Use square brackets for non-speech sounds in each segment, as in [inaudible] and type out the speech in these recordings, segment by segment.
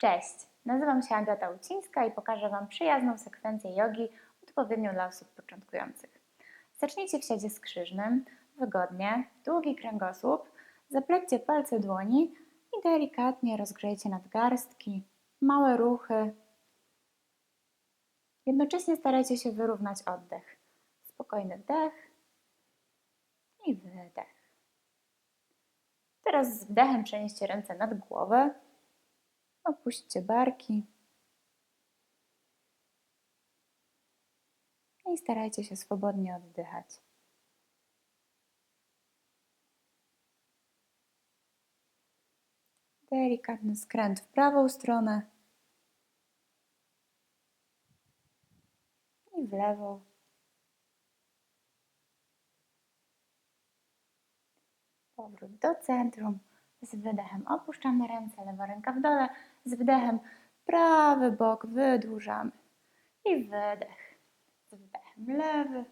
Cześć, nazywam się Agata Ucińska i pokażę Wam przyjazną sekwencję jogi odpowiednią dla osób początkujących. Zacznijcie w siadzie skrzyżnym, wygodnie, długi kręgosłup, zaplećcie palce dłoni i delikatnie rozgrzejcie nadgarstki, małe ruchy. Jednocześnie starajcie się wyrównać oddech. Spokojny wdech i wydech. Teraz z wdechem przenieście ręce nad głowę. Opuśćcie barki. I starajcie się swobodnie oddychać. Delikatny skręt w prawą stronę i w lewą. Powrót do centrum. Z wydechem opuszczamy ręce, lewa ręka w dole. Z wdechem prawy bok wydłużamy. I wydech. Z wdechem lewy.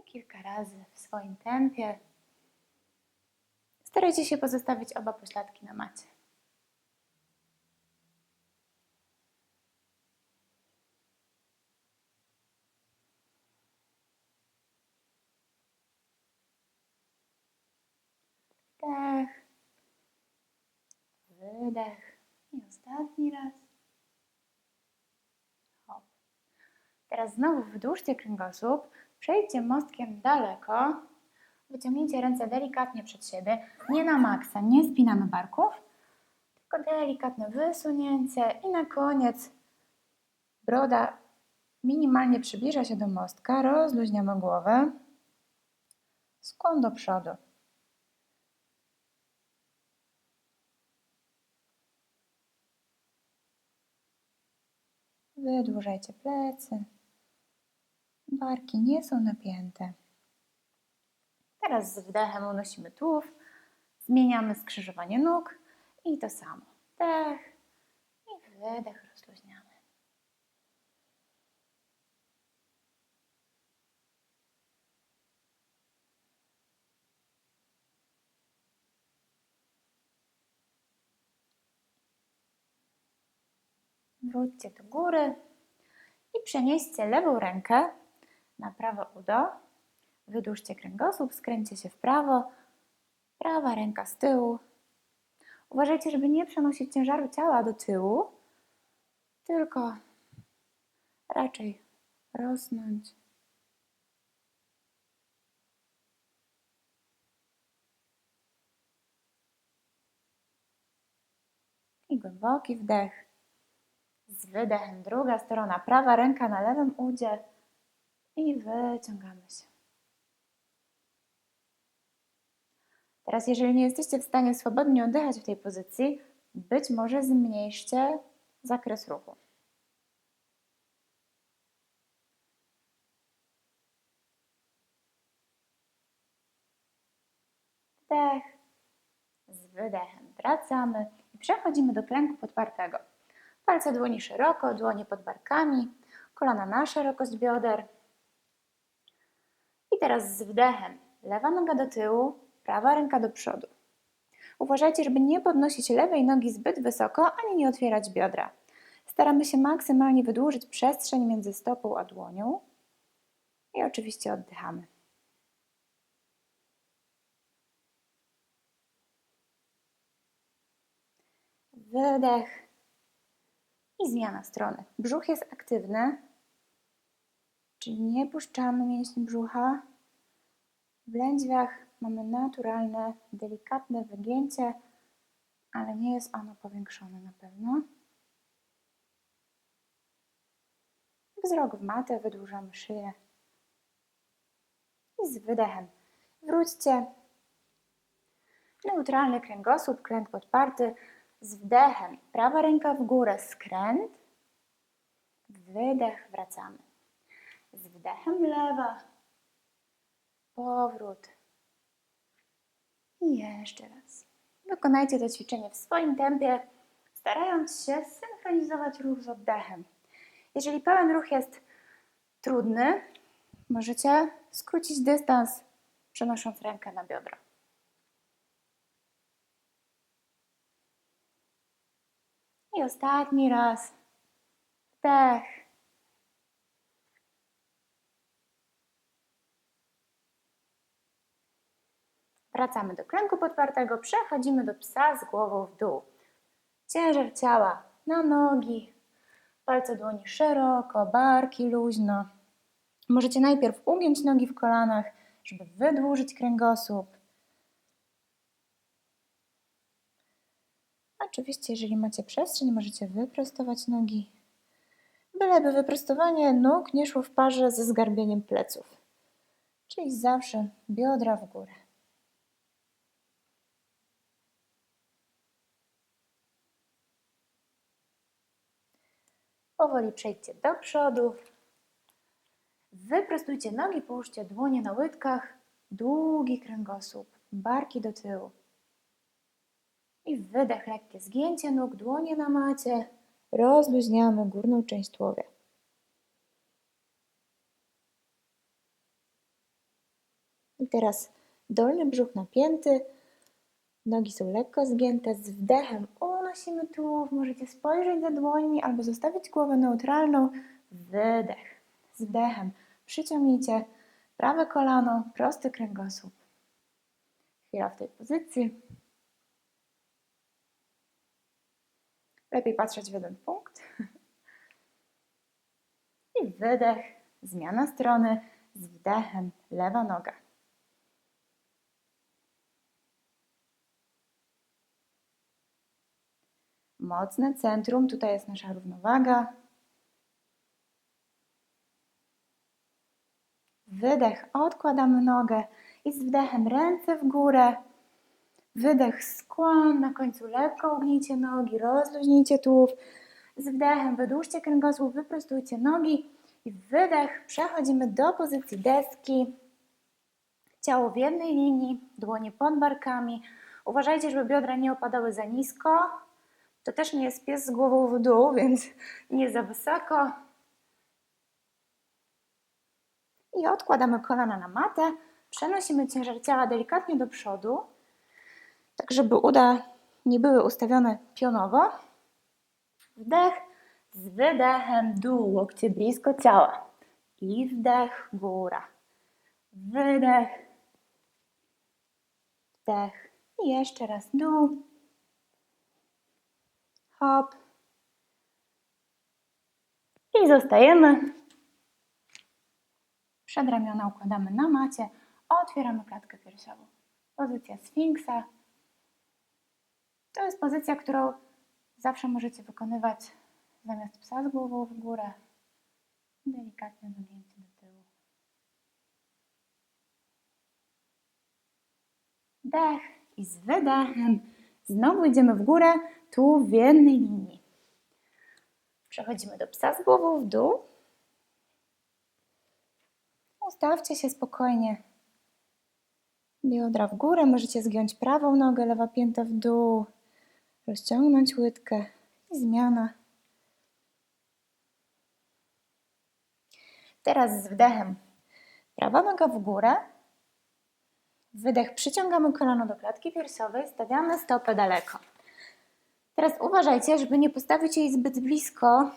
I kilka razy w swoim tempie. Starajcie się pozostawić oba pośladki na macie. Wdech. Wydech. I ostatni raz. Hop. Teraz znowu wydłużcie kręgosłup. Przejdźcie mostkiem daleko. Wyciągnijcie ręce delikatnie przed siebie. Nie na maksa, nie spinamy barków. Tylko delikatne wysunięcie. I na koniec broda minimalnie przybliża się do mostka. Rozluźniamy głowę. Skłon do przodu. Wydłużajcie plecy. Barki nie są napięte. Teraz z wdechem unosimy tułów, zmieniamy skrzyżowanie nóg i to samo. Wdech i wydech rozluźniamy. Wróćcie do góry i przenieście lewą rękę na prawe udo. Wydłużcie kręgosłup, skręćcie się w prawo. Prawa ręka z tyłu. Uważajcie, żeby nie przenosić ciężaru ciała do tyłu, tylko raczej rosnąć. I głęboki wdech. Z wydechem druga strona, prawa ręka na lewym udzie i wyciągamy się. Teraz, jeżeli nie jesteście w stanie swobodnie oddychać w tej pozycji, być może zmniejszcie zakres ruchu. Wdech, z wydechem wracamy i przechodzimy do klęku podpartego. Palce dłoni szeroko, dłonie pod barkami, kolana na szerokość bioder. I teraz z wdechem lewa noga do tyłu, prawa ręka do przodu. Uważajcie, żeby nie podnosić lewej nogi zbyt wysoko, ani nie otwierać biodra. Staramy się maksymalnie wydłużyć przestrzeń między stopą a dłonią. I oczywiście oddychamy. Wydech i zmiana strony. Brzuch jest aktywny, czyli nie puszczamy mięśni brzucha. W lędźwiach mamy naturalne, delikatne wygięcie, ale nie jest ono powiększone na pewno. Wzrok w matę, wydłużamy szyję. I z wydechem wróćcie. Neutralny kręgosłup, klęk podparty. Z wdechem prawa ręka w górę, skręt. Wydech, wracamy. Z wdechem lewa. Powrót. I jeszcze raz. Wykonajcie to ćwiczenie w swoim tempie, starając się synchronizować ruch z oddechem. Jeżeli pełen ruch jest trudny, możecie skrócić dystans, przenosząc rękę na biodra. I ostatni raz. Wdech. Wracamy do kręgu podpartego, przechodzimy do psa z głową w dół. Ciężar ciała na nogi, palce dłoni szeroko, barki luźno. Możecie najpierw ugiąć nogi w kolanach, żeby wydłużyć kręgosłup. Oczywiście, jeżeli macie przestrzeń, możecie wyprostować nogi. Byleby wyprostowanie nóg nie szło w parze ze zgarbieniem pleców. Czyli zawsze biodra w górę. Powoli przejdźcie do przodu. Wyprostujcie nogi, połóżcie dłonie na łydkach, długi kręgosłup, barki do tyłu. I wydech, lekkie zgięcie nóg, dłonie na macie. Rozluźniamy górną część tułowia. I teraz dolny brzuch napięty, nogi są lekko zgięte. Z wdechem unosimy tułów, możecie spojrzeć za dłońmi albo zostawić głowę neutralną. Wydech. Z wdechem przyciągnijcie prawe kolano, prosty kręgosłup. Chwila w tej pozycji. Lepiej patrzeć w jeden punkt. I wydech, zmiana strony, z wdechem lewa noga. Mocne centrum, tutaj jest nasza równowaga. Wydech, odkładamy nogę i z wdechem ręce w górę. Wydech, skłon, na końcu lekko ugnijcie nogi, rozluźnijcie tułów. Z wdechem wydłużcie kręgosłup, wyprostujcie nogi i wydech, przechodzimy do pozycji deski. Ciało w jednej linii, dłonie pod barkami. Uważajcie, żeby biodra nie opadały za nisko. To też nie jest pies z głową w dół, więc nie za wysoko. I odkładamy kolana na matę. Przenosimy ciężar ciała delikatnie do przodu tak żeby uda nie były ustawione pionowo. Wdech z wydechem dół, łokcie blisko ciała. I wdech, góra. Wydech. Wdech. I jeszcze raz dół. Hop. I zostajemy. Przedramiona układamy na macie. Otwieramy klatkę piersiową. Pozycja sfinksa. To jest pozycja, którą zawsze możecie wykonywać zamiast psa z głową w górę. Delikatne dogięcie do tyłu. Dech i z wydechem znowu idziemy w górę, tu w jednej linii. Przechodzimy do psa z głową w dół. Ustawcie się spokojnie. Biodra w górę, możecie zgiąć prawą nogę, lewa pięta w dół rozciągnąć łydkę i zmiana. Teraz z wdechem prawa noga w górę. Wydech, przyciągamy kolano do klatki piersiowej, stawiamy stopę daleko. Teraz uważajcie, żeby nie postawić jej zbyt blisko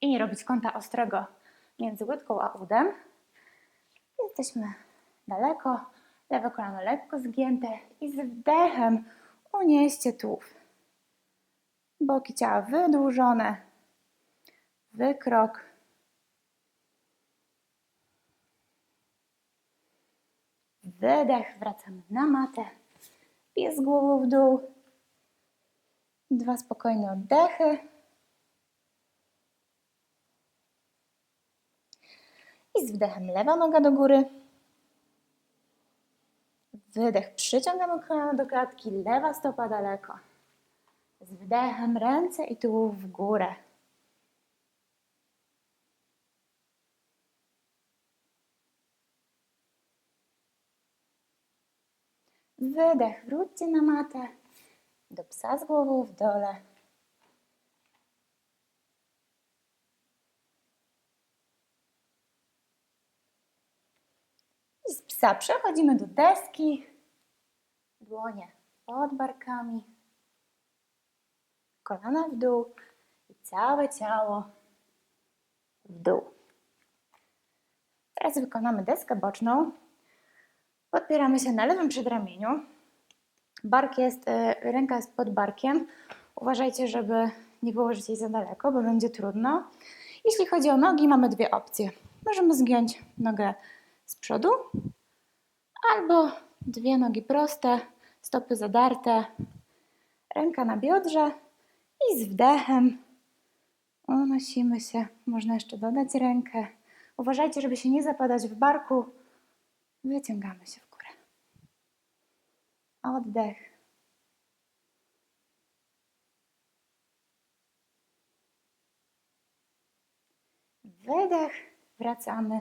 i nie robić kąta ostrego między łydką a udem. Jesteśmy daleko, lewe kolano lekko zgięte i z wdechem Unieście tułów. Boki ciała wydłużone. Wykrok. Wydech, wracamy na matę. Pies głową w dół. Dwa spokojne oddechy. I z wdechem lewa noga do góry. Wydech, przyciągamy kolano do klatki, lewa stopa daleko. Z wdechem ręce i tułów w górę. Wydech, wróćcie na matę. Do psa z głową w dole. I z psa przechodzimy do deski. Dłonie pod barkami. kolana w dół i całe ciało w dół. Teraz wykonamy deskę boczną. Podpieramy się na lewym przedramieniu. Bark jest, y, ręka jest pod barkiem. Uważajcie, żeby nie położyć jej za daleko, bo będzie trudno. Jeśli chodzi o nogi, mamy dwie opcje. Możemy zgiąć nogę z przodu albo dwie nogi proste, stopy zadarte, ręka na biodrze i z wdechem unosimy się. Można jeszcze dodać rękę. Uważajcie, żeby się nie zapadać w barku. Wyciągamy się w górę. Oddech. Wydech. Wracamy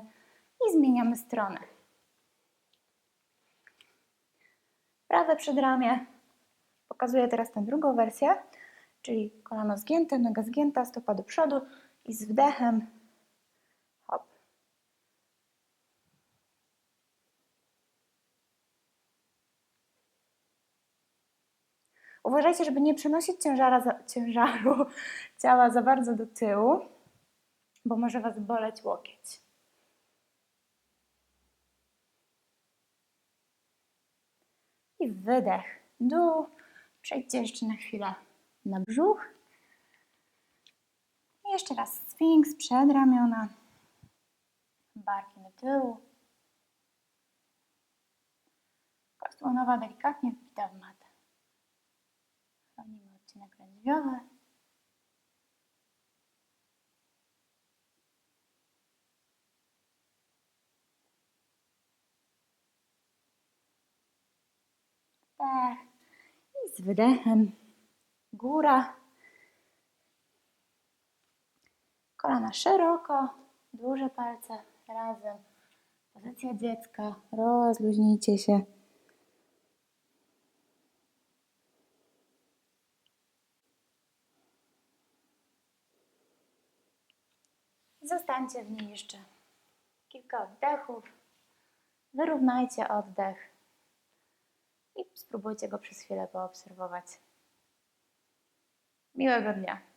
i zmieniamy stronę. Prawe przedramię. Pokazuję teraz tę drugą wersję, czyli kolano zgięte, noga zgięta, stopa do przodu i z wdechem hop. Uważajcie, żeby nie przenosić ciężara ciężaru [laughs] ciała za bardzo do tyłu, bo może Was boleć łokieć. I wydech, dół. Przejdźcie jeszcze na chwilę na brzuch. I jeszcze raz sfinks, przedramiona, barki do tyłu. Kość łonowa delikatnie wbita w matę. Chronimy odcinek lędźwiowy. Wdech i z wydechem góra. Kolana szeroko, duże palce razem. Pozycja dziecka. Rozluźnijcie się. Zostańcie w niej jeszcze kilka oddechów. Wyrównajcie oddech i spróbujcie go przez chwilę poobserwować. Miłego dnia.